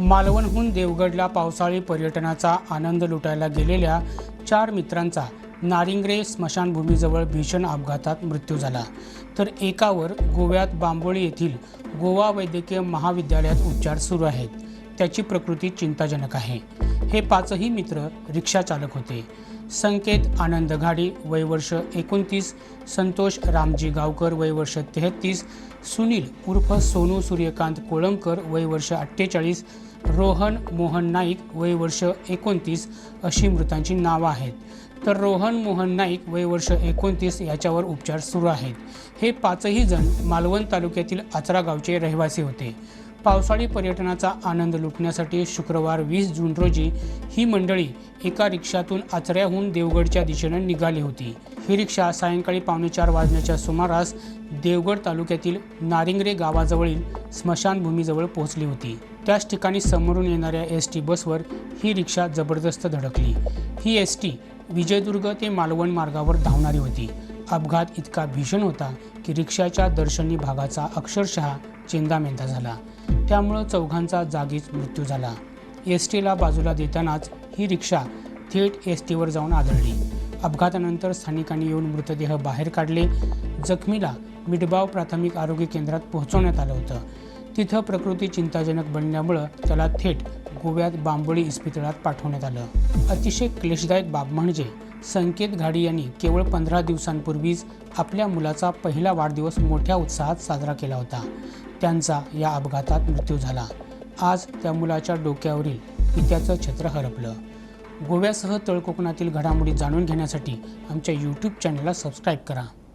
मालवणहून देवगडला पावसाळी पर्यटनाचा आनंद लुटायला गेलेल्या चार मित्रांचा नारिंगरे स्मशानभूमीजवळ भीषण अपघातात मृत्यू झाला. तर एकावर गोव्यात बांबोळी येथील गोवा वैद्यकीय महाविद्यालयात उपचार सुरू आहेत. त्याची प्रकृती चिंताजनक आहे. हे पाचही मित्र रिक्षाचालक होते. संकेत आनंद घाडी वयवर्ष एकोणतीस संतोष रामजी गावकर वयवर्ष तेहत्तीस सुनील उर्फ सोनू सूर्यकांत कोळंबकर वयवर्ष अठ्ठेचाळीस रोहन मोहन नाईक वयवर्ष एकोणतीस अशी मृतांची नावं आहेत. तर रोहन मोहन नाईक वयवर्ष एकोणतीस याच्यावर उपचार सुरू आहेत. हे पाचही जण मालवण तालुक्यातील आचरा गावचे रहिवासी होते. पावसाळी पर्यटनाचा आनंद लुटण्यासाठी शुक्रवार वीस जून रोजी ही मंडळी एका रिक्षातून आचऱ्याहून देवगडच्या दिशेनं निघाली होती. ही रिक्षा सायंकाळी पावणेचार वाजण्याच्या सुमारास देवगड तालुक्यातील नारिंगरे गावाजवळील स्मशानभूमीजवळ पोहोचली होती. त्याच ठिकाणी समोरून येणाऱ्या एस टी बसवर ही रिक्षा जबरदस्त धडकली. ही एस टी विजयदुर्ग ते मालवण मार्गावर धावणारी होती. अपघात इतका भीषण होता की रिक्षाच्या दर्शनी भागाचा अक्षरशः चेंदामेंदा झाला. त्यामुळं चौघांचा जागीच मृत्यू झाला. एस टीला बाजूला देतानाच ही रिक्षा थेट एस टीवर जाऊन आदळली. अपघातानंतर स्थानिकांनी येऊन मृतदेह बाहेर काढले. जखमीला मिडबाव प्राथमिक आरोग्य केंद्रात पोहोचवण्यात आलं होतं. तिथं प्रकृती चिंताजनक बनल्यामुळं त्याला थेट गोव्यात बांबोळी इस्पितळात पाठवण्यात आलं. अतिशय क्लेशदायक बाब म्हणजे संकेत घाडी यांनी केवळ पंधरा दिवसांपूर्वीच आपल्या मुलाचा पहिला वाढदिवस मोठ्या उत्साहात साजरा केला होता. त्यांचा या अपघातात मृत्यू झाला. आज त्या मुलाच्या डोक्यावरील पित्याचं छत्र हरपलं. गोव्यासह तळकोकणातील घडामोडी जाणून घेण्यासाठी आमच्या यूट्यूब चॅनलला सबस्क्राईब करा.